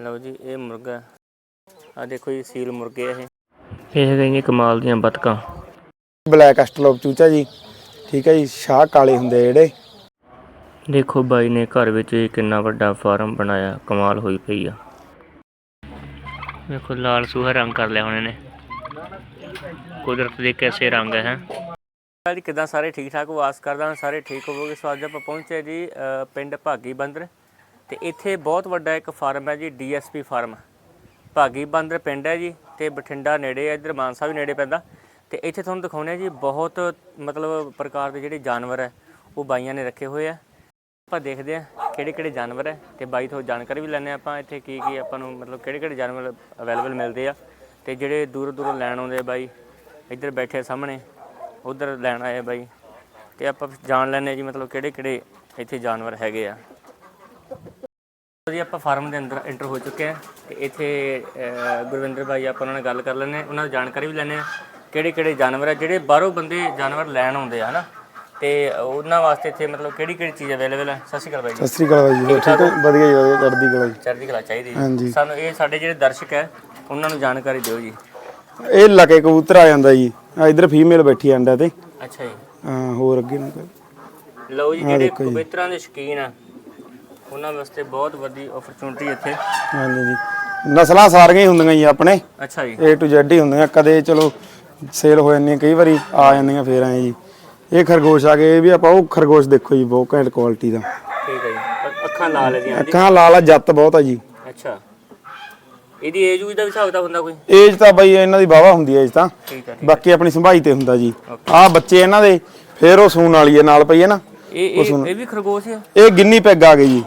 ਲਓ ਜੀ ਇਹ ਮੁਰਗਾ। ਆ ਦੇਖੋ ਜੀ ਸੀਲ ਮੁਰਗੇ ਆ ਇਹ। ਇਹ ਹੈਗੇ ਜੀ ਕਮਾਲ ਦੀਆਂ ਬਤਕਾਂ। ਬਲੈਕ ਐਸਟਲੋਪ ਚੂਚਾ ਜੀ। ਠੀਕ ਹੈ ਜੀ ਸ਼ਾਹ ਕਾਲੇ ਹੁੰਦੇ ਜਿਹੜੇ। ਦੇਖੋ ਬਾਈ ਨੇ ਘਰ ਵਿੱਚ ਹੀ ਕਿੰਨਾ ਵੱਡਾ ਫਾਰਮ ਬਣਾਇਆ ਕਮਾਲ ਹੋਈ ਪਈ ਆ। ਦੇਖੋ ਲਾਲ ਸੂਹਾ ਰੰਗ ਕਰ ਲਿਆ ਹੁਣ ਇਹਨੇ। ਕੁਦਰਤ ਦੇ ਕੈਸੇ ਰੰਗ ਹੈ। ਜੀ ਕਿਦਾਂ ਸਾਰੇ ਠੀਕ ਠਾਕ ਹੋ ਆਸ ਕਰਦਾ ਸਾਰੇ ਠੀਕ ਹੋਵੋਗੇ। ਸੋ ਅੱਜ ਆਪਾਂ ਪਹੁੰਚੇ ਜੀ ਪਿੰਡ ਭਾਗੀ ਬੰਦਰ। ਤੇ ਇੱਥੇ ਬਹੁਤ ਵੱਡਾ ਇੱਕ ਫਾਰਮ ਹੈ ਜੀ ਡੀਐਸਪੀ ਫਾਰਮ। ਭਾਗੀ ਬੰਦਰ ਪਿੰਡ ਹੈ ਜੀ ਤੇ ਬਠਿੰਡਾ ਨੇੜੇ ਹੈ, ਇੱਧਰ ਮਾਨਸਾ ਵੀ ਨੇੜੇ ਪੈਂਦਾ। ਤੇ ਇੱਥੇ ਤੁਹਾਨੂੰ ਦਿਖਾਉਂਦੇ ਆ ਜੀ, ਬਹੁਤ ਮਤਲਬ ਪ੍ਰਕਾਰ ਦੇ ਜਿਹੜੇ ਜਾਨਵਰ ਹੈ, ਉਹ ਬਾਈਆਂ ਨੇ ਰੱਖੇ ਹੋਏ ਆ। ਆਪਾਂ ਦੇਖਦੇ ਆ ਕਿਹੜੇ ਕਿਹੜੇ ਜਾਨਵਰ ਹੈ ਤੇ ਬਾਈ ਤੋਂ ਜਾਣਕਾਰੀ ਵੀ ਲੈਣੇ ਆਪਾਂ, ਇੱਥੇ ਕੀ ਕੀ ਆਪਾਂ ਨੂੰ ਮਤਲਬ ਕਿਹੜੇ ਕਿਹੜੇ ਜਾਨਵਰ ਅਵੇਲੇਬਲ ਮਿਲਦੇ ਆ। ਤੇ ਜਿਹੜੇ ਦੂਰ ਦੂਰੋਂ ਲੈਣ ਆਉਂਦੇ ਆ ਬਾਈ, ਇੱਧਰ ਬੈਠੇ ਆ ਸਾਹਮਣੇ, ਉਧਰ ਲੈਣ ਆਏ ਬਾਈ। ਤੇ ਆਪਾਂ ਜਾਣ ਲੈਣੇ ਜੀ ਮਤਲਬ ਕਿਹੜੇ ਕਿਹੜੇ ਇੱਥੇ ਜਾਨਵਰ ਹੈਗੇ ਆ। ਜੀ ਆਪਾਂ ਫਾਰਮ ਦੇ ਅੰਦਰ ਐਂਟਰ ਹੋ ਚੁੱਕੇ ਆ ਤੇ ਇੱਥੇ ਗੁਰਵਿੰਦਰ ਬਾਈ ਆਪਾਂ ਉਹਨਾਂ ਨਾਲ ਗੱਲ ਕਰ ਲੈਣੇ ਉਹਨਾਂ ਦੀ ਜਾਣਕਾਰੀ ਵੀ ਲੈਣੇ ਆ ਕਿਹੜੇ ਕਿਹੜੇ ਜਾਨਵਰ ਆ ਜਿਹੜੇ ਬਾਹਰੋਂ ਬੰਦੇ ਜਾਨਵਰ ਲੈਣ ਆਉਂਦੇ ਆ ਹਨਾ? ਤੇ ਉਹਨਾਂ ਵਾਸਤੇ ਇੱਥੇ ਮਤਲਬ ਕਿਹੜੀ ਕਿਹੜੀ ਚੀਜ਼ ਅਵੇਲੇਬਲ ਹੈ ਸਤਿ ਸ਼੍ਰੀ ਅਕਾਲ ਜੀ। ਸਤਿ ਸ੍ਰੀ ਅਕਾਲ ਜੀ ਹੋਰ ਠੀਕ ਹੈ? ਵਧੀਆ ਜੀ ਵਧੀਆ ਚੜ੍ਹਦੀ ਕਲਾ ਜੀ। ਚੜ੍ਹਦੀ ਕਲਾ ਚਾਹੀਦੀ ਜੀ। ਹਾਂਜੀ। ਸਾਨੂੰ ਇਹ ਸਾਡੇ ਜਿਹੜੇ ਦਰਸ਼ਕ ਹੈ ਉਹਨਾਂ ਨੂੰ ਜਾਣਕਾਰੀ ਦਿਓ ਜੀ। ਇਹ ਲਕੇ ਕਬੂਤਰ ਆ ਜਾਂਦਾ ਜੀ। ਆ ਇਧਰ ਫੀਮੇਲ ਬੈਠੀ ਆ ਅੰਡਾ ਤੇ। ਅੱਛਾ ਜੀ। ਹਾਂ ਹੋਰ ਅੱਗੇ ਨੂੰ ਲਓ ਜੀ ਜਿਹੜੇ ਕਬੂਤਰਾਂ ਦੇ ਸ਼ੌਕੀਨ ਆ ਉਹਨਾਂ ਵਾਸਤੇ ਬਹੁਤ ਵੱਡੀ ਓਪਰਚੁਨਿਟੀ ਇੱਥੇ। ਹਾਂਜੀ ਜੀ। ਨਸਲਾਂ ਸਾਰੀਆਂ ਹੀ ਹੁੰਦੀਆਂ ਜੀ ਆਪਣੇ। ਅੱਛਾ ਜੀ। A to Z ਹੀ ਹੁੰਦੀਆਂ। ਕਦੇ ਚਲੋ ਸੇਲ ਹੋ ਜਾਂਦੀਆਂ ਕਈ ਵਾਰੀ ਆ ਜਾਂਦੀਆਂ ਫੇਰ ਆਏ ਜੀ। ਇਹ ਖਰਗੋਸ਼ ਆ ਗਏ ਇਹ ਵੀ ਆਪਾਂ ਉਹ ਖਰਗੋਸ਼ ਦੇਖੋ ਜੀ ਬਹੁਤ ਘੈਂਟ ਕੁਆਲਿਟੀ ਦਾ। ਠੀਕ ਹੈ ਜੀ। ਅ- ਅੱਖਾਂ ਲਾਲ ਇਹਦੀਆਂ ਜੀ। ਅੱਖਾਂ ਲਾਲ ਆ ਜੱਤ ਬਹੁਤ ਆ ਜੀ। ਅੱਛਾ। ਇਹਦੀ ਏਜ ਵੀ ਦਾ ਹਿਸਾਬ ਹੁੰਦਾ ਕੋਈ? ਏਜ ਤਾਂ ਬਈ ਇਹਨਾਂ ਦੀ ਵਾਵਾ ਹੁੰਦੀ ਹੈ ਏਜ ਤਾਂ। ਠੀਕ ਹੈ ਠੀਕ ਬਾਕੀ ਆਪਣੀ ਸੰਭਾਈ ਤੇ ਹੁੰਦਾ ਜੀ। ਆਹ ਬੱਚੇ ਇਹਨਾਂ ਦੇ ਫੇਰ ਉਹ ਸੂਣ ਵਾਲੀ ਹੈ ਨਾਲ ਪਈ ਹੈ ਨਾ। ਇਹ ਇਹ ਇਹ ਵੀ ਖਰਗੋਸ਼ ਆ? ਇਹ ਗਿੰਨੀ ਪੈਗ ਆ ਗਈ ਜੀ।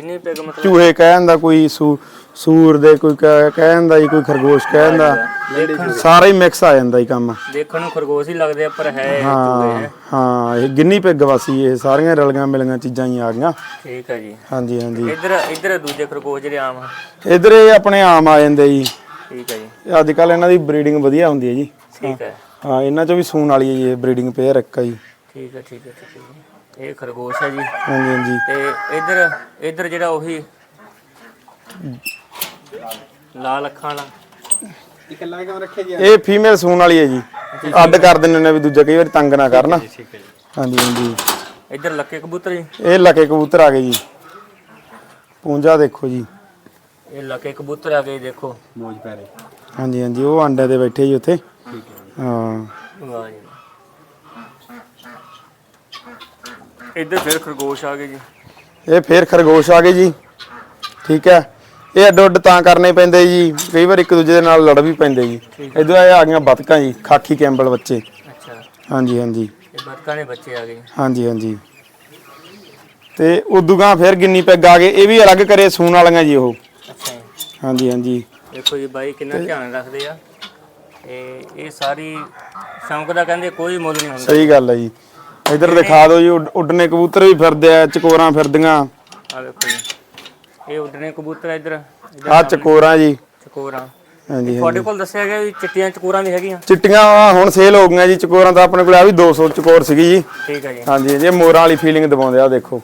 ਦਿਨੇ ਪੈਗ ਮਤਲਬ? ਚੂਹੇ ਕਹਿੰਦਾ ਕੋਈ ਸੂ ਸੂਰ ਦੇ ਕੋਈ ਕਹਿ- ਕਹਿੰਦਾ ਜੀ ਕੋਈ ਖਰਗੋਸ਼ ਕਹਿੰਦਾ ਦੇਖਣ ਸਾਰਾ ਹੀ ਮਿਕਸ ਆ ਜਾਂਦਾ ਜੀ ਕੰਮ। ਦੇਖਣ ਨੂੰ ਖਰਗੋਸ਼ ਹੀ ਲੱਗਦੇ ਆ ਪਰ ਹੈ ਇਹ ਚੂਹੇ ਹਾਂ। ਹੈ ਹਾਂ ਇਹ ਗਿੰਨੀ ਪੈਗ ਵਾਸੀ ਇਹ ਸਾਰੀਆਂ ਰਲੀਆਂ ਮਿਲੀਆਂ ਚੀਜ਼ਾਂ ਹੀ ਆ ਗਈਆਂ। ਠੀਕ ਹੈ ਜੀ। ਹਾਂਜੀ ਹਾਂਜੀ। ਇੱਧਰ ਇੱਧਰ ਦੂਜੇ ਖਰਗੋਸ਼ ਜਿਹੜੇ ਆਮ ਆ। ਇਧਰ ਇਹ ਆਪਣੇ ਆਮ ਆ ਜਾਂਦੇ ਜੀ। ਠੀਕ ਹੈ ਜੀ। ਅੱਜ ਕੱਲ ਇਹਨਾਂ ਦੀ ਬਰੀਡਿੰਗ ਵਧੀਆ ਹੁੰਦੀ ਹੈ ਜੀ। ਠੀਕ ਹੈ ਹਾਂ ਇਹਨਾਂ ਚੋਂ ਵੀ ਸੂਣ ਵਾਲੀ ਹੈ ਜੀ ਇਹ ਬਰੀਡਿੰਗ ਪੇਅਰ ਇੱਕ ਆ ਜੀ। ਠੀਕ ਹੈ ਠੀਕ ਹੈ ਠੀਕ ਹੈ ਜੀ। ਇਹ ਖਰਗੋਸ਼ ਹੈ ਜੀ। ਹਾਂਜੀ ਹਾਂਜੀ। ਤੇ ਇੱਧਰ ਇੱਧਰ ਜਿਹੜਾ ਉਹੀ ਲਾਲ ਅੱਖਾਂ ਵਾਲਾ। ਇਹ ਫੀਮੇਲ ਸੂਣ ਵਾਲੀ ਹੈ ਜੀ। ਅੱਡ ਕਰ ਦਿੰਦੇ ਨੇ ਵੀ ਦੂਜਾ ਕਈ ਵਾਰੀ ਤੰਗ ਨਾ ਕਰਨਾ। ਹਾਂਜੀ ਹਾਂਜੀ। ਇੱਧਰ ਲੱਕੇ ਕਬੂਤਰ ਜੀ। ਇਹ ਲਕੇ ਕਬੂਤਰ ਆ ਗਏ ਜੀ। ਪੂੰਜਾ ਦੇਖੋ ਜੀ। ਇਹ ਲੱਕੇ ਕਬੂਤਰ ਆ ਗਏ ਦੇਖੋ। ਹਾਂਜੀ ਹਾਂਜੀ। ਉਹ ਆਂਡੇ ਤੇ ਬੈਠੇ ਜੀ ਉੱਥੇ। ਹਾਂ ਵਾਹ ਜੀ ਇੱਧਰ ਫਿਰ ਖਰਗੋਸ਼ ਆ ਗਏ ਜੀ। ਇਹ ਫੇਰ ਖਰਗੋਸ਼ ਆ ਗਏ ਜੀ। ਠੀਕ ਹੈ। ਇਹ ਅੱਡ ਅੱਡ ਤਾਂ ਕਰਨੇ ਪੈਂਦੇ ਜੀ। ਕਈ ਵਾਰ ਇੱਕ ਦੂਜੇ ਦੇ ਨਾਲ ਲੜ ਵੀ ਪੈਂਦੇ ਜੀ। ਇਧਰ ਇਹ ਆ ਗਈਆਂ ਬਤਕਾਂ ਜੀ ਖਾਕੀ ਕੈਂਬਲ ਬੱਚੇ। ਅੱਛਾ। ਹਾਂਜੀ ਹਾਂਜੀ। ਇਹ ਬਤਕਾਂ ਦੇ ਬੱਚੇ ਆ ਗਏ। ਹਾਂਜੀ ਹਾਂਜੀ। ਤੇ ਉਦੋਂ ਫੇਰ ਗਿੰਨੀ ਪੈਗ ਆ ਗਏ। ਇਹ ਵੀ ਅਲੱਗ ਕਰੇ ਸੂਣ ਵਾਲੀਆਂ ਜੀ ਉਹ। ਅੱਛਾ ਜੀ। ਹਾਂਜੀ ਹਾਂਜੀ। ਦੇਖੋ ਜੀ ਬਾਈ ਕਿੰਨਾ ਧਿਆਨ ਰੱਖਦੇ ਆ। ਤੇ ਇਹ ਸਾਰੀ ਸ਼ੌਂਕ ਦਾ ਕਹਿੰਦੇ ਕੋਈ ਮੁੱਲ ਨਹੀਂ ਹੁੰਦਾ। ਸਹੀ ਗੱਲ ਹੈ ਜੀ। ਇਧਰ ਦਿਖਾ ਦਿਓ ਜੀ ਉੱਡ- ਉੱਡਣੇ ਕਬੂਤਰ ਵੀ ਫਿਰਦੇ ਆ ਚਕੋਰਾਂ ਫਿਰਦੀਆਂ। ਆ ਵੇਖੋ ਜੀ। ਇਹ ਉੱਡਣੇ ਕਬੂਤਰ ਆ ਇੱਧਰ। ਇੱਧਰ ਆ ਚਕੋਰਾਂ ਜੀ। ਚਕੋਰਾਂ। ਹਾਂਜੀ ਤੁਹਾਡੇ ਕੋਲ ਦੱਸਿਆ ਗਿਆ ਵੀ ਚਿੱਟੀਆਂ ਚਕੋਰਾਂ ਵੀ ਹੈਗੀਆਂ? ਚਿੱਟੀਆਂ ਆਹ ਹੁਣ ਸੇਲ ਹੋ ਗਈਆਂ ਜੀ ਚਕੋਰਾਂ ਤਾਂ ਆਪਣੇ ਕੋਲ ਆ ਵੀ 200 ਚਕੋਰ ਸੀਗੀ ਜੀ। ਠੀਕ ਹੈ ਜੀ। ਹਾਂਜੀ ਮੋਰਾਂ ਵਾਲੀ ਫੀਲਿੰਗ ਦਵਾਉਂਦੇ ਆ ਦੇਖੋ।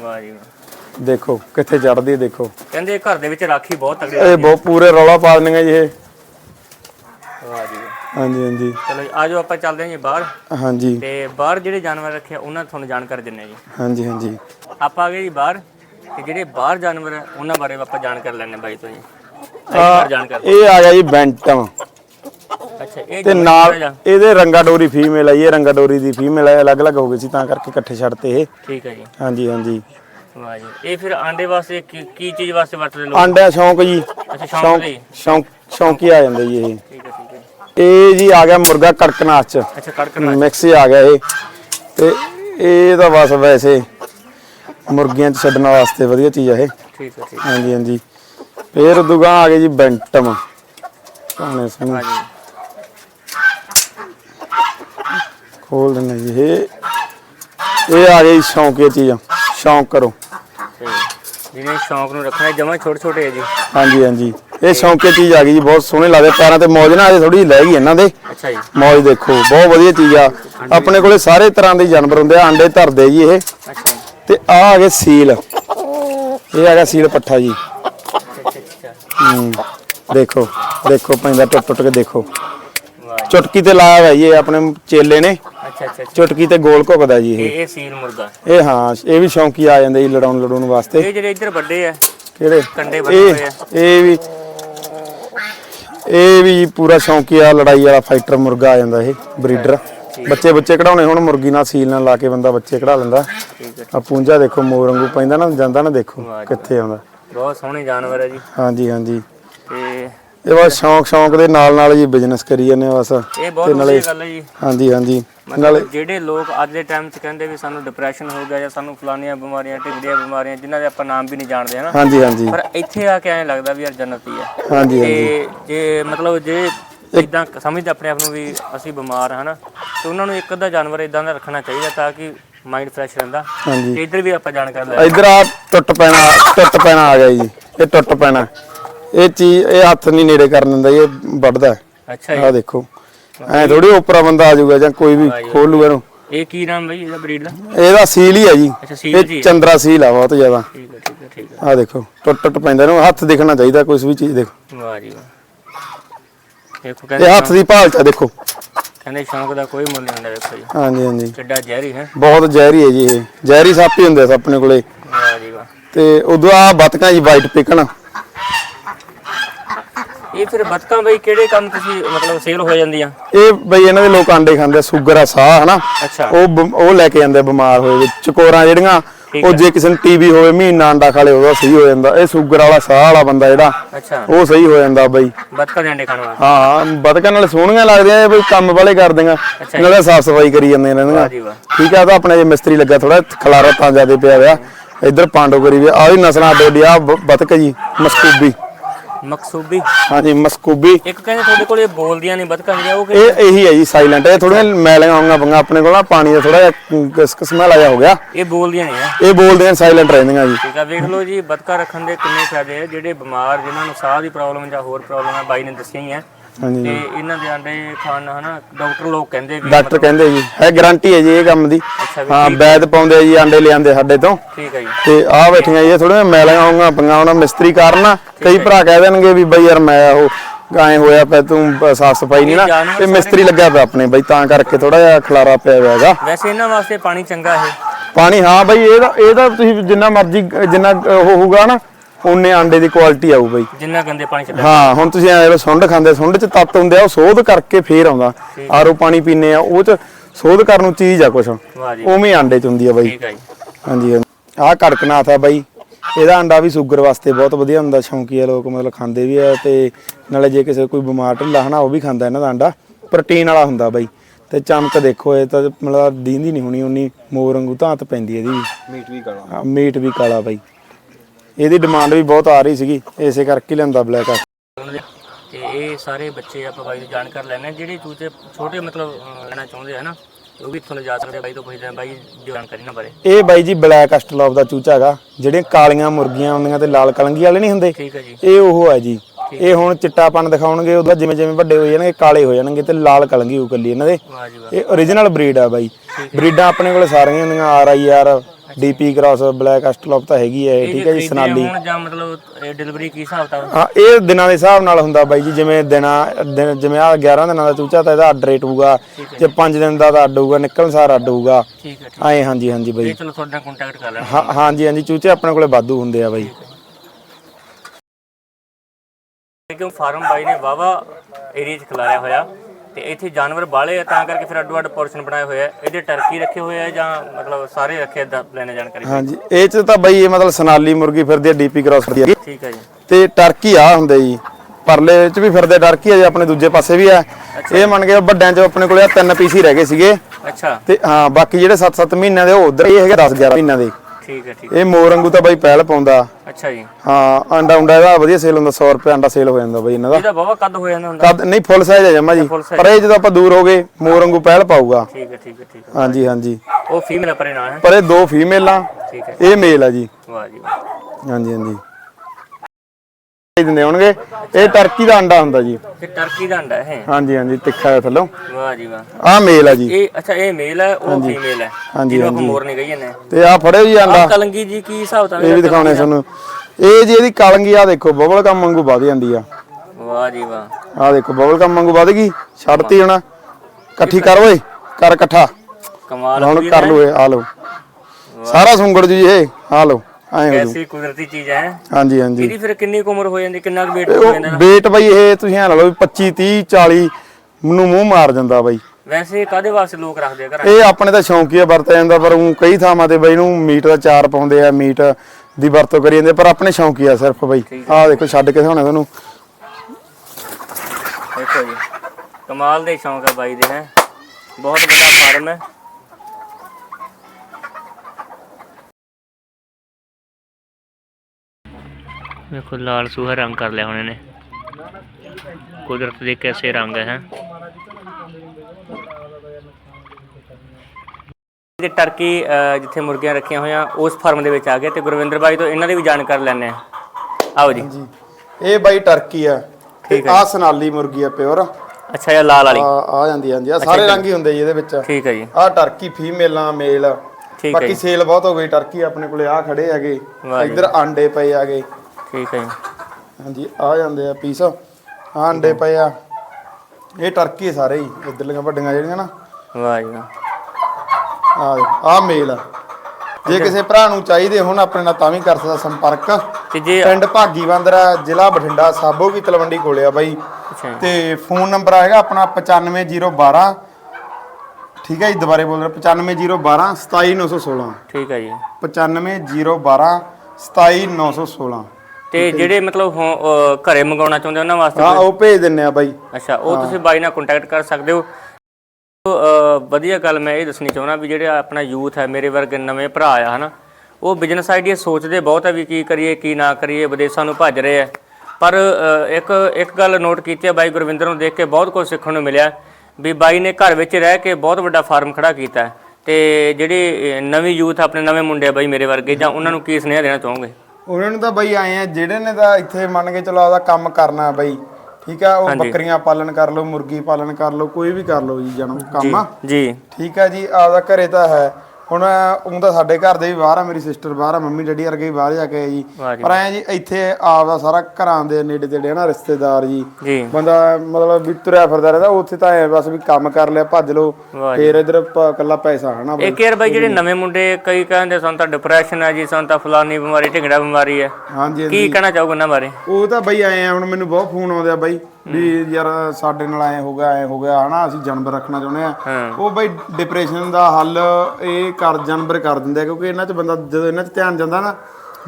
ਵਾਹ ਜੀ ਵਾਹ। ਦੇਖੋ ਕਿੱਥੇ ਚੜਦੀ ਹੈ ਦੇਖੋ। ਕਹਿੰਦੇ ਘਰ ਦੇ ਵਿੱਚ ਰਾਖੀ ਬਹੁਤ ਤਗੜੀ ਇਹ ਬਹੁਤ ਪੂਰੇ ਰੌਲਾ ਪਾ ਦਿੰਦੀਆਂ ਜੀ ਇਹ। ਵਾਹ ਜੀ। ਹਾਂਜੀ ਹਾਂਜੀ। ਚਲੋ ਜੀ ਆਜੋ ਆਪਾਂ ਚੱਲਦੇ ਹਾਂ ਜੀ ਬਾਹਰ। ਹਾਂਜੀ। ਤੇ ਬਾਹਰ ਜਿਹੜੇ ਜਾਨਵਰ ਰੱਖੇ ਆ, ਉਹਨਾਂ ਤੁਹਾਨੂੰ ਜਾਣਕਾਰੀ ਦਿੰਨੇ ਆ ਜੀ। ਹਾਂਜੀ ਹਾਂਜੀ। ਆਪਾਂ ਆ ਗਏ ਜੀ ਬਾਹਰ ਤੇ ਜਿਹੜੇ ਬਾਹਰ ਜਾਨਵਰ ਆ, ਉਹਨਾਂ ਬਾਰੇ ਆਪਾਂ ਜਾਣਕਾਰੀ ਲੈਣੇ ਬਾਈ ਤੋਂ ਜੀ। ਜਾਣਕਾਰੀ। ਇਹ ਆ ਗਿਆ ਜੀ ਬੈਂਟਮ। ਅੱਛਾ ਇਹ ਤੇ ਨਾਲ ਇਹਦੇ ਰੰਗਾ ਡੋਰੀ ਫੀਮੇਲ ਆ ਜੀ, ਇਹ ਰੰਗਾ ਡੋਰੀ ਦੀ ਫੀਮੇਲ ਹੈ ਅਲੱਗ-ਅਲੱਗ ਹੋ ਗਏ ਸੀ ਤਾਂ ਕਰਕੇ ਇਕੱਠੇ ਛੱਡਤੇ ਇਹ। ਠੀਕ ਹੈ ਜੀ। ਹਾਂਜੀ ਹਾਂਜੀ। ਵਾਹ ਜੀ। ਇਹ ਫਿਰ ਆਂਡੇ ਵਾਸਤੇ ਕੀ ਕੀ ਚੀਜ਼ ਵਾਸਤੇ ਵਰਤਦੇ ਲੋਕ? ਆਂਡਾ ਸ਼ੌਂਕ ਜੀ। ਅੱਛਾ ਸ਼ੌਂਕ ਲਈ। ਸ਼ੌਂਕ ਸ਼ੌਂਕੀ ਆ ਜਾਂਦੇ ਜੀ ਇਹ। ਠੀਕ ਹੈ ਠੀਕ ਹੈ। ਇਹ ਜੀ ਆ ਗਿਆ ਮੁਰਗਾ ਕੜਕਨਾਥ ਚ। ਅੱਛਾ ਕੜਕਣਾ ਮਿਕਸ ਹੀ ਆ ਗਿਆ ਇਹ। ਤੇ ਇਹ ਤਾਂ ਬਸ ਵੈਸੇ ਮੁਰਗੀਆਂ ਚ ਛੱਡਣ ਵਾਸਤੇ ਵਧੀਆ ਚੀਜ਼ ਆ ਇਹ। ਠੀਕ ਹੈ ਠੀਕ ਹਾਂਜੀ ਹਾਂਜੀ। ਫੇਰ ਦੁਗਾ ਆ ਗਏ ਜੀ ਬੈਂਟਮ। ਕਾਣੇ ਸੁਣ ਹਾਂ ਜੀ ਖੋਲ ਦਿੰਦੇ ਜੀ ਇਹ। ਇਹ ਆ ਗਈ ਸ਼ੌਂਕੀ ਚੀਜ਼ ਸ਼ੌਂਕ ਕਰੋ। ਜਿਹਨੇ ਸ਼ੌਂਕ ਨੂੰ ਰੱਖਣਾ ਜਮਾ ਛੋਟੇ ਛੋਟੇ ਹੈ ਜੀ। ਹਾਂਜੀ ਹਾਂਜੀ। ਇਹ ਸ਼ੌਂਕੀ ਚੀਜ਼ ਆ ਗਈ ਜੀ ਬਹੁਤ ਸੋਹਣੇ ਲੱਗਦੇ ਪੈਰਾਂ ਤੇ ਮੌਜ ਨਾ ਅਜੇ ਥੋੜੀ ਜਿਹੀ ਲੈ ਗਈ ਇਹਨਾਂ ਦੇ। ਅੱਛਾ ਜੀ। ਮੌਜ ਦੇਖੋ ਬਹੁਤ ਵਧੀਆ ਚੀਜ਼ ਆ। ਆਪਣੇ ਕੋਲੇ ਸਾਰੇ ਤਰ੍ਹਾਂ ਦੇ ਜਾਨਵਰ ਹੁੰਦੇ ਆ ਆਂਡੇ ਧਰਦੇ ਜੀ ਇਹ। ਅੱਛਾ ਤੇ ਆ ਆ ਗਏ ਸੀਲ। ਇਹ ਆ ਗਿਆ ਸੀਲ ਪੱਠਾ ਜੀ। ਹੂੰ ਦੇਖੋ ਦੇਖੋ ਪੈਂਦਾ ਟੁੱਟ ਟੁੱਟ ਕੇ ਦੇਖੋ। ਚੁਟਕੀ ਤੇ ਲਾਇਆ ਹੋਇਆ ਜੀ ਇਹ ਆਪਣੇ ਚੇਲੇ ਨੇ। ਅੱਛਾ ਅੱਛਾ ਅੱਛਾ। ਚੁਟਕੀ ਤੇ ਗੋਲ ਘੁੱਕਦਾ ਜੀ ਇਹ। ਇਹ ਸੀਲ ਮੁਰਗਾ। ਇਹ ਹਾਂ ਇਹ ਵੀ ਸ਼ੌਂਕੀ ਆ ਜਾਂਦੇ ਜੀ ਲੜਾਉਣ ਲੜਾਉਣ ਵਾਸਤੇ। ਇਹ ਜਿਹੜੇ ਇੱਧਰ ਵੱਡੇ ਆ ਕਿਹੜੇ? ਕੰਡੇ ਵੱਡੇ ਇਹ ਹੋਏ ਆ। ਇਹ ਵੀ ਇਹ ਵੀ ਪੂਰਾ ਸ਼ੌਂਕੀ ਆ ਲੜਾਈ ਵਾਲਾ ਫਾਈਟਰ ਮੁਰਗਾ ਆ ਜਾਂਦਾ ਇਹ ਬਰੀਡਰ ਬੱਚੇ ਬੱਚੇ ਕਢਾਉਣੇ ਹੁਣ ਮੁਰਗੀ ਨਾਲ ਸੀਲ ਨਾਲ ਲਾ ਕੇ ਬੰਦਾ ਬੱਚੇ ਕਢਾ ਲੈਂਦਾ। ਆ ਪੂੰਜਾ ਦੇਖੋ ਮੋਰ ਵਾਂਗੂ ਪੈਂਦਾ ਨਾ ਜਾਂਦਾ ਨਾ ਦੇਖੋ ਕਿੱਥੇ ਆਉਂਦਾ। ਬਹੁਤ ਸੋਹਣੇ ਜਾਨਵਰ ਹੈ ਜੀ। ਹਾਂਜੀ ਹਾਂਜੀ। ਤੇ ਇਹ ਬਸ ਸ਼ੌਂਕ ਸ਼ੌਂਕ ਦੇ ਨਾਲ ਨਾਲ ਜੀ ਬਿਜ਼ਨਸ ਕਰੀ ਜਾਂਦੇ ਬਸ। ਇਹ ਬਹੁਤ ਵਧੀਆ ਗੱਲ ਹੈ ਜੀ। ਹਾਂਜੀ ਹਾਂਜੀ। ਨਾਲੇ ਜਿਹੜੇ ਲੋਕ ਅੱਜ ਦੇ ਟਾਈਮ 'ਚ ਕਹਿੰਦੇ ਵੀ ਸਾਨੂੰ ਡਿਪਰੈਸ਼ਨ ਹੋ ਗਿਆ ਜਾਂ ਸਾਨੂੰ ਫਲਾਨੀਆਂ ਬਿਮਾਰੀਆਂ ਢਿੱਡੀਆਂ ਬਿਮਾਰੀਆਂ ਜਿਨ੍ਹਾਂ ਦੇ ਆਪਾਂ ਨਾਮ ਵੀ ਨਹੀਂ ਜਾਣਦੇ ਹਨਾ। ਹਾਂਜੀ ਹਾਂਜੀ। ਪਰ ਇੱਥੇ ਆ ਕੇ ਐਂ ਲੱਗਦਾ ਵੀ ਯਾਰ ਜੰਨਤ ਹੀ ਹੈ। ਹਾਂਜੀ ਹਾਂਜੀ। ਤੇ ਜੇ ਮਤਲਬ ਜੇ ਇਦਾਂ ਸਮਝਦੇ ਆਪਣੇ ਆਪ ਨੂੰ ਵੀ ਅਸੀਂ ਬਿਮਾਰ ਹਨਾ ਤੇ ਉਹਨਾਂ ਨੂੰ ਇੱਕ ਅੱਧਾ ਜਾਨਵਰ ਇਦਾਂ ਦਾ ਰੱਖਣਾ ਚਾਹੀਦਾ ਤਾਂ ਕਿ ਮਾਈਂਡ ਫਰੈਸ਼ ਰਹਿੰਦਾ। ਹਾਂਜੀ। ਇੱਧਰ ਵੀ ਆਪਾਂ ਜਾਣਕਾਰੀ ਲੈ ਇਧਰ ਆ ਟੁੱਟ ਪੈਣਾ ਟੁੱਟ ਪੈਣਾ ਆ ਗਿਆ ਜੀ। ਇਹ ਟੁੱਟ ਪੈਣਾ। ਇਹ ਚੀਜ਼ ਇਹ ਹੱਥ ਨਹੀਂ ਨੇੜੇ ਕਰਨ ਦਿੰਦਾ ਜੀ, ਇਹ ਵੱਢਦਾ ਅੱਛਾ ਜੀ। ਆ ਦੇਖੋ। ਐ ਥੋੜੀ ਉੱਪਰ ਬੰਦਾ ਆ ਜਾਊਗਾ ਜਾਂ ਕੋਈ ਵੀ ਖੋਲ ਲੂਗਾ ਇਹਨੂੰ। ਇਹ ਕੀ ਨਾਮ ਬਈ ਇਹਦਾ ਬਰੀਡ ਦਾ? ਇਹਦਾ ਸੀਲ ਹੀ ਆ ਜੀ। ਅੱਛਾ ਸੀਲ ਜੀ ਇਹ ਹੈ। ਚੰਦਰਾ ਸੀਲ ਆ ਬਹੁਤ ਜ਼ਿਆਦਾ। ਠੀਕ ਹੈ ਠੀਕ ਹੈ ਠੀਕ ਹੈ ਆ ਦੇਖੋ ਟੁੱਟ ਟੁੱਟ ਪੈਂਦਾ ਇਹਨੂੰ। ਹੱਥ ਦਿਖਣਾ ਚਾਹੀਦਾ ਕੋਈ ਵੀ ਚੀਜ਼ ਦੇਖੋ। ਵਾਹ ਜੀ ਵਾਹ। ਦੇਖੋ ਇਹ ਕਹਿੰਦੇ ਹੱਥ ਦੀ ਭਾਲ ਚ ਆ ਦੇਖੋ। ਕਹਿੰਦੇ ਸ਼ੌਂਕ ਦਾ ਕੋਈ ਮੁੱਲ ਨਹੀਂ ਹੁੰਦਾ ਦੇਖੋ ਜੀ। ਹਾਂਜੀ ਹਾਂਜੀ। ਕਿੱਡਾ ਜ਼ਹਿਰੀ ਹੈ। ਬਹੁਤ ਜ਼ਹਿਰੀ ਹੈ ਜੀ ਇਹ। ਜ਼ਹਿਰੀ ਸੱਪ ਹੀ ਹੁੰਦੇ ਆ ਆਪਣੇ ਕੋਲੇ। ਵਾਹ ਜੀ ਵਾਹ। ਤੇ ਉਦੋਂ ਆ ਬਤਕਾਂ ਜੀ ਵਾਈਟ ਪਿਕਣ ਇਹ ਫਿਰ ਬਤਕਾਂ ਬਈ ਕਿਹੜੇ ਕੰਮ ਤੁਸੀਂ ਮਤਲਬ ਸੇਲ ਹੋ ਜਾਂਦੀਆਂ? ਇਹ ਬਈ ਇਹਨਾਂ ਦੇ ਲੋਕ ਆਂਡੇ ਖਾਂਦੇ ਆ ਸ਼ੂਗਰ ਆ ਸਾਹ ਹਨਾ? ਅੱਛਾ। ਉਹ ਬ- ਉਹ ਲੈ ਕੇ ਜਾਂਦੇ ਆ ਬਿਮਾਰ ਹੋਏ ਵਿੱਚ ਚਕੋਰਾਂ ਜਿਹੜੀਆਂ ਉਹ ਜੇ ਕਿਸੇ ਨੂੰ ਟੀਬੀ ਹੋਵੇ ਮਹੀਨਾ ਅੰਡਾ ਖਾ ਲੇ ਉਹਦਾ ਸਹੀ ਹੋ ਜਾਂਦਾ। ਇਹ ਸ਼ੂਗਰ ਵਾਲਾ ਸਾਹ ਵਾਲਾ ਬੰਦਾ ਜਿਹੜਾ ਅੱਛਾ। ਉਹ ਸਹੀ ਹੋ ਜਾਂਦਾ ਬਈ। ਬਤਕਾਂ ਦੇ ਅੰਡੇ ਖਾਣ ਹਾਂ ਬਤਕਾਂ ਨਾਲ ਸੋਹਣੀਆਂ ਲੱਗਦੀਆਂ ਇਹ ਬਈ ਕੰਮ ਵਾਲੇ ਕਰਦੀਆਂ ਨਾਲੇ ਸਾਫ਼ ਸਫ਼ਾਈ ਕਰੀ ਜਾਂਦੇ ਇਹਨਾਂ ਵਾਹ ਦੀਆਂ ਜੀ ਵਾਹ। ਠੀਕ ਆ ਤਾਂ ਆਪਣੇ ਜੇ ਮਿਸਤਰੀ ਲੱਗਾ ਥੋੜਾ ਖਲਾਰਾ ਤਾਂ ਜ਼ਿਆਦੇ ਪਿਆ ਹੋਇਆ। ਇੱਧਰ ਪਾਂਡੋ ਕਰੀ ਵੀ ਆ ਵੀ ਨਸਲਾਂ ਅੱਡ ਆ ਬਤਕ ਜੀ ਮਸਕੂਬੀ। ਮਕਸੂਬੀ। ਹਾਂਜੀ ਮਸਕੂਬੀ। ਇੱਕ ਕਹਿੰਦੇ ਤੁਹਾਡੇ ਕੋਲ ਇਹ ਬੋਲਦੀਆਂ ਨਹੀਂ ਬਤਕਾਂ ਜਿਹੜੀਆਂ ਉਹ ਇਹ ਇਹੀ ਹੈ ਜੀ ਸਾਇਲੈਂਟ ਇਹ ਥੋੜੀਆਂ ਮੈਲੀਆਂ ਆਉਂਗਾ ਬੰਗਾ ਆਪਣੇ ਕੋਲ ਨਾ ਪਾਣੀ ਦਾ ਥੋੜਾ ਜਿਹਾ ਕਿਸਮਾ ਲਾਇਆ ਹੋ ਗਿਆ। ਇਹ ਬੋਲਦੀਆਂ ਨਹੀਂ ਆ। ਇਹ ਬੋਲਦੇ ਆ ਸਾਇਲੈਂਟ ਰਹਿੰਦੀਆਂ ਜੀ। ਠੀਕ ਆ ਵੇਖ ਲਓ ਜੀ ਬਤਕਾਂ ਰੱਖਣ ਦੇ ਕਿੰਨੇ ਫਾਇਦੇ ਆ ਜਿਹੜੇ ਬਿਮਾਰ ਜਿਨ੍ਹਾਂ ਨੂੰ ਸਾਹ ਦੀ ਪ੍ਰੋਬਲਮ ਜਾਂ ਹੋਰ ਪ੍ਰੋਬਲਮ ਹੈ ਬਾਈ ਨੇ ਦੱਸੀਆਂ ਹੀ ਆ। ਹਾਂਜੀ। ਤੇ ਇਹਨਾਂ ਦੇ ਅੰਡੇ ਖਾਣ ਨਾਲ ਹਨਾ ਡਾਕਟਰ ਲੋਕ ਕਹਿੰਦੇ ਵੀ ਡਾਕਟਰ ਕਹਿੰਦੇ ਜੀ ਹੈ ਗਾਰੰਟੀ ਹੈ ਜੀ ਇਹ ਕੰਮ ਦੀ। ਅੱਛਾ ਵੀ ਹਾਂ ਬੈਦ ਪਾਉਂਦੇ ਆ ਜੀ ਆਂਡੇ ਲਿਆਂਦੇ ਸਾਡੇ ਤੋਂ। ਠੀਕ ਹੈ ਜੀ। ਤੇ ਆਹ ਬੈਠੀਆਂ ਜੀ ਇਹ ਥੋੜੀਆਂ ਮੈਲੀਆਂ ਆਉਂਗਾ ਪੰਗਾ ਉਹਨਾਂ ਮਿਸਤਰੀ ਕਰਨਾ। ਕਈ ਭਰਾ ਕਹਿ ਦੇਣਗੇ ਵੀ ਬਈ ਯਾਰ ਮੈਂ ਉਹ ਗਾਏ ਹੋਇਆ ਪਿਆ ਤੂੰ ਸਾਫ਼ ਸਫ਼ਾਈ ਨਹੀਂ ਨਾ। ਜਾਨਵਰ ਤੇ ਮਿਸਤਰੀ ਲੱਗਿਆ ਪਿਆ ਆਪਣੇ ਬਈ ਤਾਂ ਕਰਕੇ ਥੋੜਾ ਜਿਹਾ ਖਲਾਰਾ ਪਿਆ ਹੋਇਆ ਹੈਗਾ। ਵੈਸੇ ਇਹਨਾਂ ਵਾਸਤੇ ਪਾਣੀ ਚੰਗਾ ਇਹ। ਪਾਣੀ ਹਾਂ ਬਈ ਇਹਦਾ ਇਹਦਾ ਤੁਸੀਂ ਜਿੰਨਾ ਮਰਜ਼ੀ ਜਿੰਨਾ ਉਹ ਹੋਊਗਾ ਨਾ ਉਨੇ ਆਂਡੇ ਦੀ ਕੁਆਲਿਟੀ ਆਊ ਬਈ। ਜਿੰਨਾ ਗੰਦੇ ਪਾਣੀ ਚ ਹਾਂ ਹੁਣ ਤੁਸੀਂ ਐ ਲੋ ਸੁੰਡ ਖਾਂਦੇ ਸੁੰਡ ਚ ਤੱਤ ਹੁੰਦੇ ਆ ਉਹ ਸੋਧ ਕਰਕੇ ਫੇਰ ਆਉਂਦਾ। ਆਰੋ ਪਾਣੀ ਪੀਨੇ ਆ ਉਹ ਚ ਸੋਧ ਕਰਨ ਨੂੰ ਚੀਜ਼ ਆ ਕੁਛ। ਉਵੇਂ ਆਂਡੇ ਚ ਹੁੰਦੀ ਆ ਬਾਈ। ਠੀਕ ਜੀ। ਹਾਂਜੀ ਆਹ ਕੜਕਨਾਥ ਆ ਬਾਈ। ਇਹਦਾ ਅੰਡਾ ਵੀ ਸ਼ੂਗਰ ਵਾਸਤੇ ਬਹੁਤ ਵਧੀਆ ਹੁੰਦਾ ਸ਼ੌਂਕੀਆ ਲੋਕ ਮਤਲਬ ਖਾਂਦੇ ਵੀ ਆ ਤੇ ਨਾਲੇ ਜੇ ਕਿਸੇ ਕੋਈ ਬਿਮਾਰ ਢਿੱਲਾ ਹਨਾ ਉਹ ਵੀ ਖਾਂਦਾ ਇਹਨਾਂ ਦਾ ਅੰਡਾ ਪ੍ਰੋਟੀਨ ਵਾਲਾ ਹੁੰਦਾ ਬਾਈ। ਤੇ ਚਮਕ ਦੇਖੋ ਇਹ ਤਾਂ ਮਤਲਬ ਦੀਂਦੀ ਨਹੀਂ ਹੋਣੀ ਉਨੀ ਮੋਰ ਵਾਂਗੂ ਧਾਤ ਪੈਂਦੀ ਇਹਦੀ ਮੀਟ ਵੀ ਕਾਲਾ। ਹਾਂ, ਮੀਟ ਵੀ ਕਾਲਾ ਬਾਈ। ਇਹਦੀ ਡਿਮਾਂਡ ਵੀ ਬਹੁਤ ਆ ਰਹੀ ਸੀਗੀ ਇਸੇ ਕਰਕੇ ਲਿਆਂਦਾ ਬਲੈਕ ਆ। ਤੇ ਇਹ ਸਾਰੇ ਬੱਚੇ ਆਪਾਂ ਬਾਈ ਤੋਂ ਜਾਣਕਾਰੀ ਲੈਣੇ ਜਿਹੜੇ ਚੂਚੇ ਛੋਟੇ ਮਤਲਬ ਅਹ, ਲੈਣਾ ਚਾਹੁੰਦੇ ਆ ਨਾ ਉਹ ਵੀ ਇੱਥੋਂ ਲਿਜਾ ਸਕਦੇ ਆ ਬਾਈ ਤੋਂ ਪੁੱਛਦੇ ਆ ਬਾਈ ਜਾਣਕਾਰੀ ਨਾ ਬਾਰੇ। ਇਹ ਬਾਈ ਜੀ ਬਲੈਕ ਅਸਟਲੋਪ ਦਾ ਚੂਚਾ ਹੈਗਾ ਜਿਹੜੀਆਂ ਕਾਲੀਆਂ ਮੁਰਗੀਆਂ ਹੁੰਦੀਆਂ ਤੇ ਲਾਲ ਕਲੰਗੀ ਵਾਲੇ ਨਹੀਂ ਹੁੰਦੇ? ਠੀਕ ਹੈ ਜੀ। ਇਹ ਉਹ ਹੈ ਜੀ। ਇਹ ਹੁਣ ਚਿੱਟਾਪਨ ਦਿਖਾਉਣਗੇ ਉਹਦਾ ਜਿਵੇਂ ਜਿਵੇਂ ਵੱਡੇ ਹੋ ਜਾਣਗੇ ਕਾਲੇ ਹੋ ਜਾਣਗੇ ਤੇ ਲਾਲ ਕਲੰਗੀ ਹੋ ਕੱਲੀ ਇਹਨਾਂ ਦੇ। ਵਾਹ ਜੀ ਵਾਹ। ਇਹ origignal ਬਰੀਡ ਆ ਬਾਈ। ਬਰੀਡਾਂ ਆਪਣੇ ਕੋਲ ਸਾਰੀਆਂ ਹੁੰਦੀਆਂ R I R DP cross black australorp ਤਾਂ ਹੈਗੀ ਹੈ ਇਹ, ਠੀਕ ਹੈ ਜੀ ਸਨਾਲੀ ਹੁਣ ਜਾਂ ਮਤਲਬ ਇਹ ਡਿਲੀਵਰੀ ਕੀ ਹਿਸਾਬ ਤਾਂ? ਹਾਂ ਇਹ ਦਿਨਾਂ ਦੇ ਹਿਸਾਬ ਨਾਲ ਹੁੰਦਾ ਬਾਈ ਜੀ ਜਿਵੇਂ ਦਿਨਾਂ ਦਿਨ ਜਿਵੇਂ ਆ 11 ਦਿਨਾਂ ਦਾ ਚੂਚਾ ਤਾਂ ਇਹਦਾ ਅੱਡ ਰੇਟ ਹੋਊਗਾ। ਜੇ 5 ਦਿਨ ਦਾ ਤਾਂ ਅੱਡ ਹੋਊਗਾ ਨਿਕਲਣ ਸਾਰ ਅੱਡ ਹੋਊਗਾ। ਠੀਕ ਹੈ ਠੀਕ ਐਂ ਹਾਂਜੀ ਹਾਂਜੀ ਬਾਈ। ਇਹ ਚਲੋ ਤੁਹਾਡੇ ਨਾਲ ਕੰਟੈਕਟ ਕਰ ਲੈਣਾ। ਹਾਂ ਹਾਂਜੀ ਹਾਂਜੀ ਚੂਚੇ ਆਪਣੇ ਕੋਲੇ ਵਾਧੂ ਹੁੰਦੇ ਆ ਬਾਈ। ਕਿਉਂ ਫਾਰਮ ਬਾਈ ਨੇ ਵਾਵਾ ਏਰੀਆ 'ਚ ਖਿਲਾਰਿਆ ਹੋਇਆ? ਤੇ ਇੱਥੇ ਜਾਨਵਰ ਬਾਲੇ ਆ ਤਾਂ ਕਰਕੇ ਫਿਰ ਅੱਡੋ ਅੱਡ ਪੋਰਸ਼ਨ ਬਣਾਏ ਹੋਏ ਆ। ਇਹਦੇ ਟਰਕੀ ਰੱਖੇ ਹੋਏ ਆ ਜਾਂ ਮਤਲਬ ਸਾਰੇ ਰੱਖੇ ਆ ਲੈਣੇ ਜਾਣਕਾਰੀ ਹਾਂਜੀ ਇਹ ਚ ਤਾਂ ਬਾਈ ਇਹ ਮਤਲਬ ਸਨਾਲੀ ਮੁਰਗੀ ਫਿਰਦੀ ਹੈ ਡੀਪੀ ਕ੍ਰਾਸ ਹੈ ਠੀਕ ਹੈ ਜੀ। ਤੇ ਟਰਕੀ ਆ ਹੁੰਦੇ ਜੀ ਪਰਲੇ ਚ ਵੀ ਫਿਰਦੇ ਟਰਕੀ ਆ ਜੀ ਆਪਣੇ ਦੂਜੇ ਪਾਸੇ ਵੀ ਆ। ਇਹ ਮੰਨ ਕੇ ਵੱਡਿਆਂ ਚ ਆਪਣੇ ਕੋਲੇ ਆ ਤਿੰਨ ਪੀਸ ਹੀ ਰਹਿ ਗਏ ਸੀਗੇ। ਅੱਛਾ। ਤੇ ਹਾਂ ਬਾਕੀ ਜਿਹੜੇ 7-7 ਮਹੀਨਿਆਂ ਦੇ ਉਹ ਉਧਰ ਇਹ ਹੈਗੇ 10-11 ਮਹੀਨਿਆਂ ਦੇ। ਠੀਕ ਹੈ ਠੀਕ ਇਹ ਮੋਰੰਗੂ ਤਾਂ ਬਾਈ ਪਹਿਲ ਪਾਉਂਦਾ। ਅੱਛਾ ਜੀ। ਹਾਂ ਅੰਡਾ ਉਂਡਾ ਇਹਦਾ ਵਧੀਆ ਸੇਲ ਹੁੰਦਾ 100 ਰੁਪਏ ਅੰਡਾ ਸੇਲ ਹੋ ਜਾਂਦਾ ਬਾਈ ਇਹਨਾਂ ਦਾ। ਇਹਦਾ ਬਾਵਾ ਕੱਦ ਹੋ ਜਾਂਦਾ ਹੁੰਦਾ। ਕਦ ਨਹੀਂ ਫੁੱਲ ਸਾਈਜ਼ ਆ ਜਮਾ ਜੀ। full size। ਪਰ ਇਹ ਜਦੋਂ ਆਪਾਂ ਦੂਰ ਹੋ ਗਏ ਮੋਰੰਗੂ ਪਹਿਲ ਪਾਊਗਾ। ਠੀਕ ਹੈ ਠੀਕ ਹੈ ਠੀਕ ਹੈ। ਹਾਂਜੀ ਹਾਂਜੀ। ਉਹ ਫੀਮੇਲ ਪਰੇ ਨਾ ਹੈ? ਪਰ ਇਹ ਦੋ ਫੀਮੇਲਾਂ ਠੀਕ ਹੈ। ਇਹ ਮੇਲ ਆ ਜੀ। ਵਾਹ ਜੀ ਵਾਹ। ਹਾਂਜੀ ਹਾਂਜੀ। ਦਿੰਦੇ ਹੋਣਗੇ। ਇਹ ਟਰਕੀ ਦਾ ਅੰਡਾ ਹੁੰਦਾ ਜੀ। ਤੇ ਟਰਕੀ ਦਾ ਅੰਡਾ ਹੈ। ਹਾਂਜੀ ਹਾਂਜੀ ਤਿੱਖਾ ਹੈ ਥੱਲੋਂ। ਵਾਹ ਜੀ ਵਾਹ। ਆਹ ਮੇਲ ਆ ਜੀ। ਇਹ ਅੱਛਾ ਇਹ ਮੇਲ ਹੈ ਉਹ ਫੀਮੇਲ ਹੈ। ਹਾਂਜੀ, ਹਾਂਜੀ। ਮੋਰ ਨਹੀਂ ਕਹੀ ਜਾਂਦੇ। ਤੇ ਆਹ ਫੜਿਓ ਜੀ ਆ ਅੰਡਾ ਕਲੰਗੀ ਜੀ ਕੀ ਹਿਸਾਬ ਤਾਂ ਇਹ ਵੀ ਦਿਖਾਉਣੇ ਤੁਹਾਨੂੰ। ਇਹ ਜੀ ਇਹਦੀ ਕਲੰਗੀ ਆ ਦੇਖੋ ਬਬਲ ਕੰਮ ਵਾਂਗੂ ਵਧ ਜਾਂਦੀ ਆ। ਵਾਹ ਜੀ ਵਾਹ। ਆ ਦੇਖੋ ਬਬਲ ਕੰਮ ਵਾਂਗੂ ਵਧ ਗਈ। ਛੱਡਤੀ ਹੁਣ। ਇਕੱਠੀ ਕਰ ਓਏ ਕਰ ਇਕੱਠਾ। ਕਮਾਲ ਹੁਣ ਕਰ ਲੋ ਇਹ ਆ ਲੋ ਸਾਰਾ ਸੁੰਗੜ ਜੀ ਇਹ ਆ ਲੋ ਐਂ ਹੋ ਜੂ। ਐਸੀ ਕੁਦਰਤੀ ਚੀਜ਼ ਹੈ। ਹਾਂਜੀ ਹਾਂਜੀ। ਇਹਦੀ ਫਿਰ ਕਿੰਨੀ ਕੁ ਉਮਰ ਹੋ ਜਾਂਦੀ? ਕਿੰਨਾ ਕੁ weight ਹੋ ਉਹ ਜਾਂਦਾ? weight ਬਈ ਇਹ ਤੁਸੀਂ ਐ ਲਾ ਲਓ ਵੀ 25 30 40 ਨੂੰ ਮੂੰਹ ਮਾਰ ਜਾਂਦਾ ਬਾਈ। ਵੈਸੇ ਕਾਦੇ ਵਾਸਤੇ ਲੋਕ ਰੱਖਦੇ ਆ ਘਰਾਂ? ਇਹ ਆਪਣੇ ਤਾਂ ਸ਼ੌਂਕੀਆ ਵਰਤਿਆ ਜਾਂਦਾ ਪਰ ਊਂ ਕਈ ਥਾਵਾਂ ਤੇ ਬਈ ਨੂੰ ਮੀਟ ਦਾ ਚਾਰ ਪਾਉਂਦੇ ਆ ਮੀਟ ਦੀ ਵਰਤੋਂ ਕਰੀ ਜਾਂਦੇ ਪਰ ਆਪਣੇ ਸ਼ੌਂਕੀਆ ਸਿਰਫ ਬਈ। ਆਹ ਦੇਖੋ ਛੱਡ ਕੇ ਦਿਖਾਉਣਾ ਤੁਹਾਨੂੰ। ਦੇਖੋ ਜੀ ਕਮਾਲ ਦੇ ਸ਼ੌਂਕ ਆ ਬਾਈ ਦੇ ਹੈ। ਬਹੁਤ ਵੱਡਾ ਫਾਰਮ ਹੈ। ਦੇਖੋ ਲਾਲ ਸੂਹਾ ਰੰਗ ਕਰ ਲਿਆ ਹੁਣ ਇਹਨੇ। ਕੁਦਰਤ ਦੇ ਕੈਸੇ ਰੰਗ ਹੈ ਤੇ ਟਰਕੀ ਜਿੱਥੇ ਮੁਰਗੀਆਂ ਰੱਖੀਆਂ ਹੋਈਆਂ ਉਸ ਫਾਰਮ ਦੇ ਵਿੱਚ ਆ ਗਏ। ਤੇ ਗੁਰਵਿੰਦਰ ਬਾਈ ਤੋਂ ਇਹਨਾਂ ਦੀ ਵੀ ਜਾਣਕਾਰੀ ਲੈਣੇ ਆ ਆਓ ਜੀ। ਜੀ ਇਹ ਬਾਈ ਟਰਕੀ ਆ। ਠੀਕ ਆ ਸਨਾਲੀ ਮੁਰਗੀ ਆ ਪਿਓਰ। ਅੱਛਾ ਇਹ ਲਾਲ ਵਾਲੀ। ਆ ਜਾਂਦੀ ਜਾਂਦੀ ਆ। ਸਾਰੇ ਰੰਗ ਹੀ ਹੁੰਦੇ ਜੀ ਇਹਦੇ ਵਿੱਚ। ਠੀਕ ਹੈ ਜੀ। ਆ ਟਰਕੀ ਫੀਮੇਲਾਂ ਮੇਲ। ਠੀਕ ਹੈ ਬਾਕੀ ਸੇਲ ਬਹੁਤ ਹੋ ਗਈ ਟਰਕੀ ਆਪਣੇ ਕੋਲੇ। ਆ ਖੜੇ ਹੈਗੇ। ਇੱਧਰ ਆਂਡੇ ਪਏ ਆਗੇ ਠੀਕ ਹੈ ਜੀ। ਹਾਂਜੀ ਆ ਜਾਂਦੇ ਆ ਪੀਸ ਆ ਆਂਡੇ ਪਏ ਆ। ਇਹ ਟਰਕੀ ਆ ਸਾਰੇ ਹੀ ਇੱਧਰਲੀਆਂ ਵੱਡੀਆਂ ਜਿਹੜੀਆਂ ਨਾ। ਵਾਹ ਜੀ ਵਾਹ। ਆ ਆ ਮੇਲ ਆ। ਜੇ ਕਿਸੇ ਭਰਾ ਨੂੰ ਚਾਹੀਦੇ ਹੋਣ ਆਪਣੇ ਨਾਲ ਤਾਂ ਵੀ ਕਰ ਸਕਦਾ ਸੰਪਰਕ। ਤੇ ਜੇ ਪਿੰਡ ਭਾਗੀ ਬੰਦਰਾ ਜ਼ਿਲ੍ਹਾ ਬਠਿੰਡਾ ਸਾਬੋ ਕੀ ਤਲਵੰਡੀ ਕੋਲੇ ਆ ਬਾਈ। ਅੱਛਾ ਜੀ, ਤੇ ਫੋਨ ਨੰਬਰ ਆਏਗਾ ਆਪਣਾ 95012 ਠੀਕ ਹੈ ਜੀ ਦੁਬਾਰੇ ਬੋਲ ਰਿਹਾ 95012 27916 ਠੀਕ ਹੈ ਜੀ। 95012 27916 ਤੇ ਜਿਹੜੇ ਮਤਲਬ ਹੁਣ, ਅਹ, ਘਰੇ ਮੰਗਾਉਣਾ ਚਾਹੁੰਦੇ ਉਹਨਾਂ ਵਾਸਤੇ ਹਾਂ ਉਹ ਭੇਜ ਦਿੰਨੇ ਆ ਬਾਈ। ਅੱਛਾ ਉਹ ਤੁਸੀਂ ਬਾਈ ਨਾਲ ਕੰਟੈਕਟ ਕਰ ਸਕਦੇ ਹੋ। ਅਹ, ਵਧੀਆ ਗੱਲ ਮੈਂ ਇਹ ਦੱਸਣੀ ਚਾਹੁੰਦਾ ਵੀ ਜਿਹੜੇ ਆਪਣਾ ਯੂਥ ਹੈ ਮੇਰੇ ਵਰਗੇ ਨਵੇਂ ਭਰਾ ਆ ਹਨਾ ਉਹ ਬਿਜ਼ਨਸ ਆਈਡੀਆ ਸੋਚਦੇ ਬਹੁਤ ਹੈ ਵੀ ਕੀ ਕਰੀਏ ਕੀ ਨਾ ਕਰੀਏ ਵਿਦੇਸ਼ਾਂ ਨੂੰ ਭੱਜ ਰਹੇ ਆ। ਪਰ ਅਹ, ਇੱਕ ਇੱਕ ਗੱਲ ਨੋਟ ਕੀਤੀ ਹੈ ਬਾਈ ਗੁਰਵਿੰਦਰ ਨੂੰ ਦੇਖ ਕੇ ਬਹੁਤ ਕੁਝ ਸਿੱਖਣ ਨੂੰ ਮਿਲਿਆ ਵੀ ਬਾਈ ਨੇ ਘਰ ਵਿੱਚ ਰਹਿ ਕੇ ਬਹੁਤ ਵੱਡਾ ਫਾਰਮ ਖੜਾ ਕੀਤਾ। ਹੈ। ਤੇ ਜਿਹੜੀ ਅਹ, ਨਵੀਂ ਯੂਥ ਆਪਣੇ ਨਵੇਂ ਮੁੰਡੇ ਆ ਬਾਈ ਮੇਰੇ ਵਰਗੇ ਜਾਂ ਉਹਨਾਂ ਨੂੰ ਕੀ ਸੁਨੇਹਾ ਦੇਣਾ ਚਾਹੋਗੇ? ਉਹਨਾਂ ਨੂੰ ਤਾਂ ਬਾਈ ਆਏ ਆ ਜਿਹੜੇ ਨੇ ਤਾਂ ਇੱਥੇ ਮੰਨ ਕੇ ਚਲੋ ਆਪਦਾ ਕੰਮ ਕਰਨਾ ਬਾਈ ਠੀਕ ਆ ਉਹ ਬੱਕਰੀਆਂ ਪਾਲਣ ਕਰ ਲਓ ਮੁਰਗੀ ਪਾਲਣ ਕਰ ਲਓ ਕੋਈ ਵੀ ਕਰ ਲਓ ਜੀ ਜਨਮ ਕੰਮ ਜੀ। ਠੀਕ ਆ ਜੀ ਆਪਦਾ ਘਰੇ ਤਾਂ ਹੈ। ਹੁਣ ਉਹ ਤਾਂ ਸਾਡੇ ਘਰ ਦੇ ਵੀ ਬਾਹਰ ਆ ਮੇਰੀ ਸਿਸਟਰ ਬਾਹਰ ਆ ਮੰਮੀ ਡੈਡੀ ਵਰਗੇ ਵੀ ਬਾਹਰ ਜਾ ਕੇ ਜੀ। ਪਰ ਐ ਜੀ ਇੱਥੇ ਆਪਦਾ ਸਾਰਾ ਘਰਾਂ ਦੇ ਨੇੜੇ ਤੇੜੇ ਆ ਨਾ ਰਿਸ਼ਤੇਦਾਰ ਜੀ। ਬੰਦਾ ਮਤਲਬ ਵੀ ਤੁਰਿਆ ਫਿਰਦਾ ਰਹਿੰਦਾ ਉੱਥੇ ਤਾਂ ਐ ਬਸ ਵੀ ਕੰਮ ਕਰ ਲਿਆ ਭੱਜ ਵਾਹ ਫੇਰ ਇਧਰ ਕੱਲਾ ਪੈਸਾ ਹਨਾ ਇੱਕ ਯਾਰ ਬਾਈ ਜਿਹੜੇ ਨਵੇਂ ਮੁੰਡੇ ਕਈ ਕਹਿੰਦੇ ਸਾਨੂੰ ਤਾਂ ਡਿਪਰੈਸ਼ਨ ਹੈ ਜੀ ਸਾਨੂੰ ਤਾਂ ਫਲਾਨੀ ਬਿਮਾਰੀ ਢਿੰਗੜਾ ਬਿਮਾਰੀ ਹੈ ਹਾਂਜੀ ਹਾਂਜੀ। ਕੀ ਕਹਿਣਾ ਚਾਹੋਗੇ ਉਹਨਾਂ ਬਾਰੇ? ਉਹ ਤਾਂ ਬਈ ਆਏ ਆ ਹੁਣ ਮੈਨੂੰ ਬਹੁਤ ਫੋਨ ਆਉਂਦੇ ਆ ਬਾਈ। ਵੀ ਯਾਰ ਸਾਡੇ ਨਾਲ ਐ ਹੋ ਗਿਆ ਐ ਹੋ ਗਿਆ ਹਨਾ ਅਸੀਂ ਜਾਨਵਰ ਰੱਖਣਾ ਚਾਹੁੰਦੇ ਆ। ਉਹ ਬਈ ਡਿਪਰੈਸ਼ਨ ਦਾ ਹੱਲ ਇਹ ਕਰ ਜਾਨਵਰ ਕਰ ਦਿੰਦੇ ਕਿਉਂਕਿ ਇਹਨਾਂ 'ਚ ਬੰਦਾ ਜਦੋਂ ਇਹਨਾਂ 'ਚ ਧਿਆਨ ਜਾਂਦਾ ਨਾ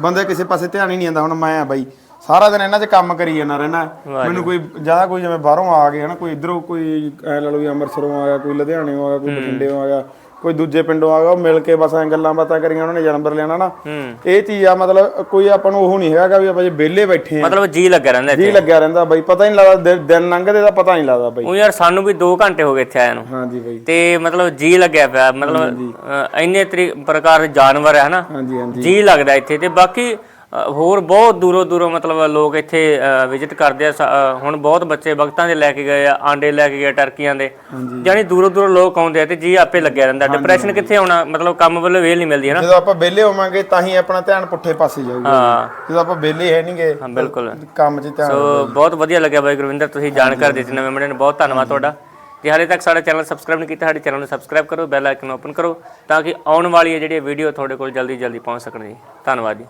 ਬੰਦੇ ਕਿਸੇ ਪਾਸੇ ਧਿਆਨ ਹੀ ਨਹੀਂ ਜਾਂਦਾ। ਹੁਣ ਮੈਂ ਆ ਬਾਈ ਸਾਰਾ ਦਿਨ ਇਹਨਾਂ 'ਚ ਕੰਮ ਕਰੀ ਜਾਂਦਾ ਰਹਿਣਾ। ਮੈਨੂੰ ਕੋਈ ਜ਼ਿਆਦਾ ਕੋਈ ਜਿਵੇਂ ਬਾਹਰੋਂ ਆ ਗਏ ਹਨਾ ਕੋਈ ਇਧਰੋਂ ਕੋਈ ਐ ਲਾ ਲਓ ਵੀ ਅੰਮ੍ਰਿਤਸਰੋਂ ਆ ਗਿਆ ਕੋਈ ਲੁਧਿਆਣੇੋਂ ਆ ਗਿਆ ਕੋਈ ਬਠਿੰਡੇੋਂ ਆ ਗਿਆ। ਕੋਈ ਦੂਜੇ ਪਿੰਡੋਂ ਆ ਗਿਆ ਉਹ ਮਿਲ ਕੇ ਬਸ ਐ ਗੱਲਾਂ ਬਾਤਾਂ ਕਰੀਆਂ ਉਹਨਾਂ ਨੇ ਜਾਨਵਰ ਲੈਣਾ ਨਾ। ਹੂੰ ਇਹ ਚੀਜ਼ ਆ ਮਤਲਬ ਕੋਈ ਆਪਾਂ ਨੂੰ ਉਹ ਨਹੀਂ ਹੈਗਾ ਵੀ ਆਪਾਂ ਜੇ ਵਿਹਲੇ ਬੈਠੇ ਆ। ਮਤਲਬ ਜੀ ਲੱਗਿਆ ਰਹਿੰਦਾ ਜੀ ਇੱਥੇ ਲੱਗਿਆ ਰਹਿੰਦਾ ਬਾਈ ਪਤਾ ਹੀ ਨਹੀਂ ਲੱਗਦਾ ਦਿਨ- ਦਿਨ ਲੰਘਦੇ ਦਾ ਪਤਾ ਨਹੀਂ ਲੱਗਦਾ ਬਾਈ। ਉਹ ਯਾਰ ਸਾਨੂੰ ਵੀ 2 ਘੰਟੇ ਹੋ ਗਏ ਇੱਥੇ ਆਇਆ ਨੂੰ। ਹਾਂਜੀ ਬਾਈ। ਤੇ ਮਤਲਬ ਜੀ ਲੱਗਿਆ ਪਿਆ ਮਤਲਬ ਅਹ, ਇੰਨੇ ਤਰੀ ਪ੍ਰਕਾਰ ਦੇ ਜਾਨਵਰ ਹੈ ਹਨਾ। ਹਾਂਜੀ ਹਾਂਜੀ। ਜੀ ਲੱਗਦਾ ਇੱਥੇ ਤੇ ਬਾਕੀ ਹੋਰ ਬਹੁਤ ਦੂਰੋਂ ਦੂਰੋਂ ਮਤਲਬ ਲੋਕ ਇੱਥੇ ਵਿਜ਼ਿਟ ਕਰਦੇ ਆ ਹੁਣ ਬਹੁਤ ਬੱਚੇ ਵਕਤਾਂ ਦੇ ਲੈ ਕੇ ਗਏ ਆ ਆਂਡੇ ਲੈ ਕੇ ਗਏ ਟਰਕੀਆਂ ਦੇ। ਜਾਨੀ ਦੂਰੋਂ ਦੂਰੋਂ ਲੋਕ ਆਉਂਦੇ ਆ ਤੇ ਜੀ ਆਪੇ ਲੱਗਿਆ ਰਹਿੰਦਾ। ਡਿਪਰੈਸ਼ਨ ਕਿੱਥੇ ਆਉਣਾ? ਮਤਲਬ ਕੰਮ ਵੱਲੋਂ ਵੇਲ ਨਹੀਂ ਮਿਲਦੀ ਹਨਾ? ਜਦੋਂ ਆਪਾਂ ਵਿਹਲੇ ਹੋਵਾਂਗੇ ਤਾਂ ਹੀ ਆਪਣਾ ਧਿਆਨ ਪੁੱਠੇ ਪਾਸੇ ਜਾਊਗਾ। ਹਾਂ। ਜਦੋਂ ਆਪਾਂ ਵਿਹਲੇ ਹੈ ਨਹੀਂਗੇ ਹਾਂ ਬਿਲਕੁਲ। ਕੰਮ 'ਚ ਧਿਆਨ ਸੋ ਬਹੁਤ ਵਧੀਆ ਲੱਗਿਆ ਬਾਈ ਗੁਰਵਿੰਦਰ ਤੁਸੀਂ ਜਾਣਕਾਰੀ ਦਿੱਤੀ ਨਵੇਂ ਮੁੰਡੇ ਨੂੰ। ਬਹੁਤ ਧੰਨਵਾਦ ਤੁਹਾਡਾ। ਜੇ ਹਾਲੇ ਤੱਕ ਸਾਡਾ ਚੈਨਲ ਸਬਸਕ੍ਰਾਈਬ ਨਹੀਂ ਕੀਤਾ ਸਾਡੇ ਚੈਨਲ ਨੂੰ ਸਬਸਕ੍ਰਾਈਬ ਕਰੋ ਬੈਲ ਆਈਕਨ ਓਪਨ ਕਰੋ ਤਾਂ ਕਿ ਆਉਣ ਵਾਲੀ ਜਿਹੜੀ ਵੀਡੀਓ ਤੁਹਾਡੇ ਕੋਲ ਜਲਦੀ ਜਲਦੀ ਪਹੁੰਚ ਸਕਣ ਜੀ। ਧੰਨਵਾਦ ਜੀ।